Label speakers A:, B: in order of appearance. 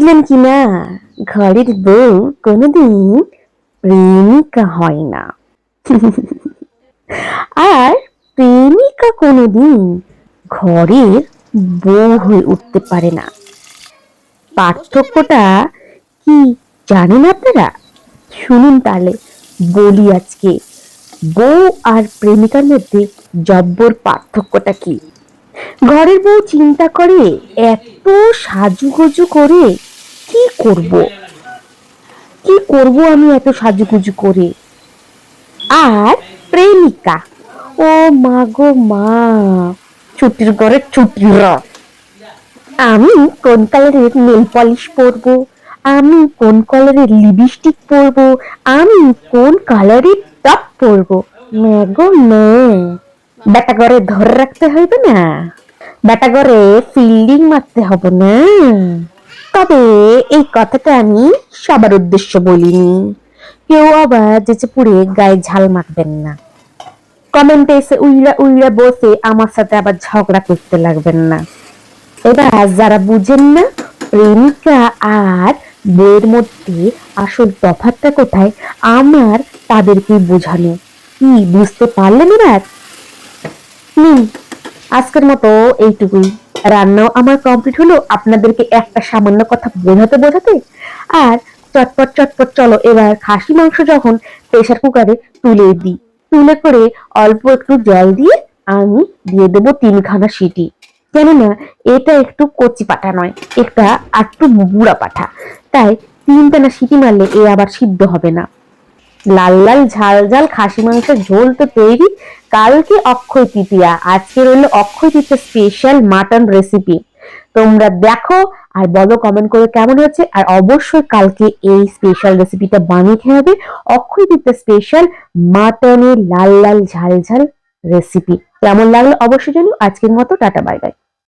A: বুঝলেন কি না ঘরের বউ কোনোদিন প্রেমিকা হয় না। আর প্রেমিকা কোনোদিন ঘরের বউ হয়ে উঠতে পারে না। পার্থক্যটা কি জানেন আপনারা? শুনুন তাহলে বলি আজকে, বউ আর প্রেমিকার মধ্যে জব্বর পার্থক্যটা কি? ঘরের বউ চিন্তা করে এত সাজুগুজু করে কি করব? কি করব আমি এত সাজুগুজু করে? আর প্রেমিকা, ও মা গো মা ছুটির ঘরে ছুটির আমি কোন কালারের নেল পলিশ পরব? আমি কোন কালারের লিপস্টিক পরব? আমি কোন কালারের টপ পরব? ম্যাগো মে বেটা ঘরে ধরে রাখতে হইবে না? বেটা ঘরে ফিল্ডিং মারতে হবে না? তবে এই কথাটা আমি সবার উদ্দেশ্য বলিনি। কেউ আবার যেচে পুড়ে গায়ে ঝাল মাখবেন না। কমেন্টে এসে উইরা উইরা বসে আমার সাথে আবার ঝগড়া করতে লাগবেন না। এবার যারা বুঝেন না, প্রেমিকা আর বইয়ের মধ্যে আসল তফাৎটা কোথায়, আমার তাদেরকে বোঝানো। কি, বুঝতে পারলেন এবার? নিন আজকের মতো এইটুকুই। রান্নাও আমার কমপ্লিট হলো। আপনাদেরকে একটা সামান্য কথা বোঝাতে বোঝাতে। আর চটপট চটপট চলো, এবার খাসি, মাংস যখন প্রেসার কুকারে তুলে দিই, তুলে করে অল্প একটু জল দিয়ে আমি দিয়ে দেবো তিনখানা সিটি। কেননা এটা একটু কচি পাঠা নয়, এটা একটু বুড়া পাঠা তাই তিনটা না সিটি মারলে এ আবার সিদ্ধ হবে না। লাল লাল, ঝাল ঝাল খাসি, মাংসের ঝোল তো তৈরি। কালকে অক্ষয় তৃতীয়া আজকে রইল Akshaya Tritiya special mutton recipe তোমরা দেখো আর বলো কমেন্ট করে কেমন হচ্ছে আর অবশ্যই কালকে এই স্পেশাল রেসিপিটা বানিয়ে খেয়ে হবে অক্ষয় তৃতীয়া স্পেশাল মাটনের লাল লাল ঝাল ঝাল রেসিপি কেমন লাগল অবশ্যই জানিও। আজকের মতো টাটা বাই বাই